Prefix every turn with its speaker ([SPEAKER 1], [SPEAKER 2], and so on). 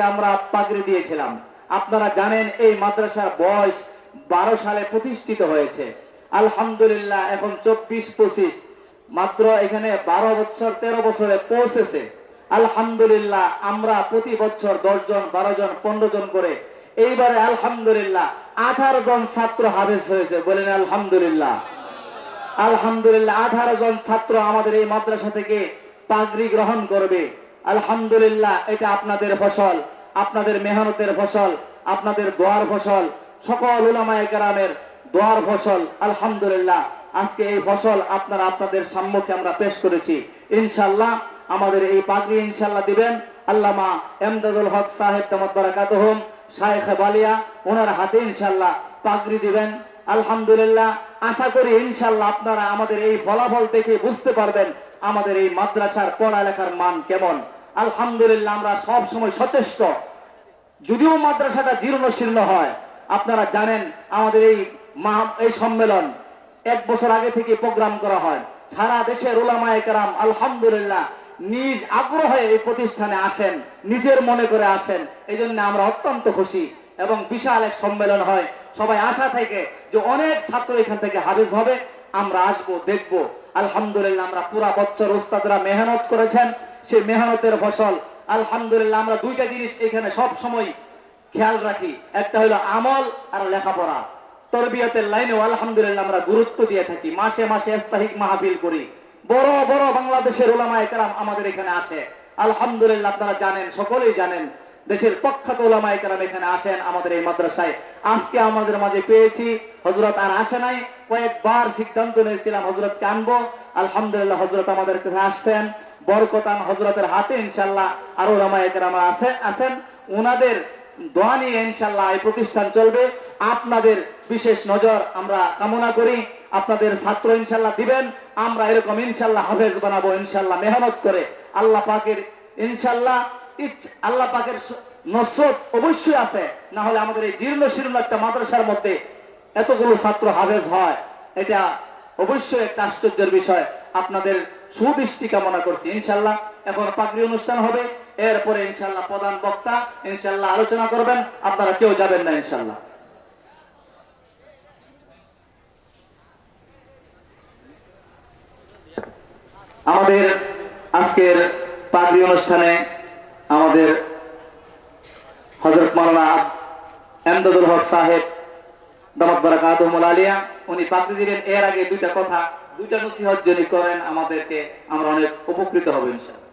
[SPEAKER 1] গতকালকে আমরা পাগড়ি দিয়েছিলাম। আপনারা জানেন এই মাদ্রাসার বয়স বারো সালে প্রতিষ্ঠিত হয়েছে। আলহামদুলিল্লাহ, এখন চব্বিশ, পঁচিশ। মাত্র এখানে বারো বছর, তেরো বছরে পৌঁছেছে। আলহামদুলিল্লাহ, আমরা প্রতি বছর দশ জন, বারো জন, পনেরো জন করে এইবারে আলহামদুলিল্লাহ আঠারো জন ছাত্র হাবেজ হয়েছে। বলেন আলহামদুলিল্লাহ। আলহামদুলিল্লাহ, আঠারো জন ছাত্র আমাদের এই মাদ্রাসা থেকে পাগড়ি গ্রহণ করবে। আলহামদুলিল্লাহ, এটা আপনাদের ফসল, আপনাদের মেহনতের ফসল, আপনাদের দোয়ার ফসল, সকল উলামায়ে কেরামের দোয়ার ফসল, আলহামদুলিল্লাহ। আজকে এই ফসল আপনারা আপনাদের সম্মুখে আমরা পেশ করেছি। ইনশাল্লাহ আমাদের এই পাগড়ি ইনশাল্লাহ দিবেন। আল্লামা এমদাদুল হক সাহেব তামাদ বারাকাতুহুম, শায়েখ বালিয়া, ওনার হাতে ইনশাল্লাহ পাগড়ি দিবেন। আলহামদুলিল্লাহ, আশা করি ইনশাল্লাহ আপনারা আমাদের এই ফলাফল দেখে বুঝতে পারবেন আমাদের এই মাদ্রাসার পড়ালেখার মান কেমন? আলহামদুলিল্লাহ, আমরা সব সময় সচেষ্ট। যদিও মাদ্রাসাটা জীর্ণ শীর্ণ হয়, আপনারা জানেন আমাদের এই এই সম্মেলন এক বছর আগে থেকে প্রোগ্রাম করা হয়। সারা দেশের ওলামায়ে কেরাম আলহামদুলিল্লাহ নিজ আগ্রহে এই প্রতিষ্ঠানে আসেন, নিজের মনে করে আসেন। এই জন্য আমরা অত্যন্ত খুশি এবং বিশাল এক সম্মেলন হয়। সবাই আশা থেকে যে অনেক ছাত্র এখান থেকে হাবিজ হবে। আমরা আসব, দেখব। আলহামদুলিল্লাহ, আমরা পুরা বছর ওস্তাদরা মেহনত করেছেন। সেই মেহনতের ফসল, আলহামদুলিল্লাহ, আমরা দুইটা জিনিস এখানে সব সময় খেয়াল রাখি। একটা হলো আমল, আর লেখাপড়া। তরবিয়তের লাইনেও আলহামদুলিল্লাহ আমরা গুরুত্ব দিয়ে থাকি। মাসে মাসে ইস্তাহিক মাহফিল করি। বড় বড় বাংলাদেশের ওলামা একরাম আমাদের এখানে আসে। আলহামদুলিল্লাহ, আপনারা জানেন, সকলেই জানেন। দেশের প্রখ্যাত ওলামা একরাম এখানে আসেন আমাদের এই মাদ্রাসায়। আজকে আমাদের মাঝে পেয়েছি হজরত আর আসে নাই, কয়েকবার সিদ্ধান্ত নিয়েছিলাম হজরতকে আনব। আলহামদুলিল্লাহ হজরত আমাদের কাছে আসছেন। বরকতান হজরতের হাতে ইনশাল্লাহ আরও ওলামা একরাম আছে, আছেন। ওনাদের দোয়া নিয়ে ইনশাল্লাহ এই প্রতিষ্ঠান চলবে। আপনাদের বিশেষ নজর আমরা কামনা করি। আপনাদের ছাত্র ইনশাল্লাহ দিবেন। আমরা এরকম ইনশাল্লাহ হাফেজ বানাবো ইনশাল্লাহ মেহনত করে। আল্লাহ পাকের ইনশাল্লাহ আল্লাহ পাকের নসরত অবশ্যই আছে। না হলে আমাদের এই জীর্ণ শীর্ণ একটা মাদ্রাসার মধ্যে এতগুলো ছাত্র হাফেজ হয়। এটা অবশ্যই একটা আশ্চর্যের বিষয়। আপনাদের সুদৃষ্টি কামনা করছি, ইনশাল্লাহ। এখন পাগড়ি অনুষ্ঠান হবে। এরপরে ইনশাল্লাহ প্রধান বক্তা, ইনশাল্লাহ আলোচনা করবেন। আপনারা কেউ যাবেন না, ইনশাল্লাহ। আমাদের আজকের পাগড়ি অনুষ্ঠানে আমাদের হজরত মাওলানা এমদাদুল হক সাহেব, দামাত বারাকাতুহুল আলিয়া উনি পাগড়ি দিলেন। এর আগে দুইটা কথা, দুইটা নসিহত যিনি করেন, আমাদেরকে আমরা অনেক উপকৃত হব ইনশাআল্লাহ।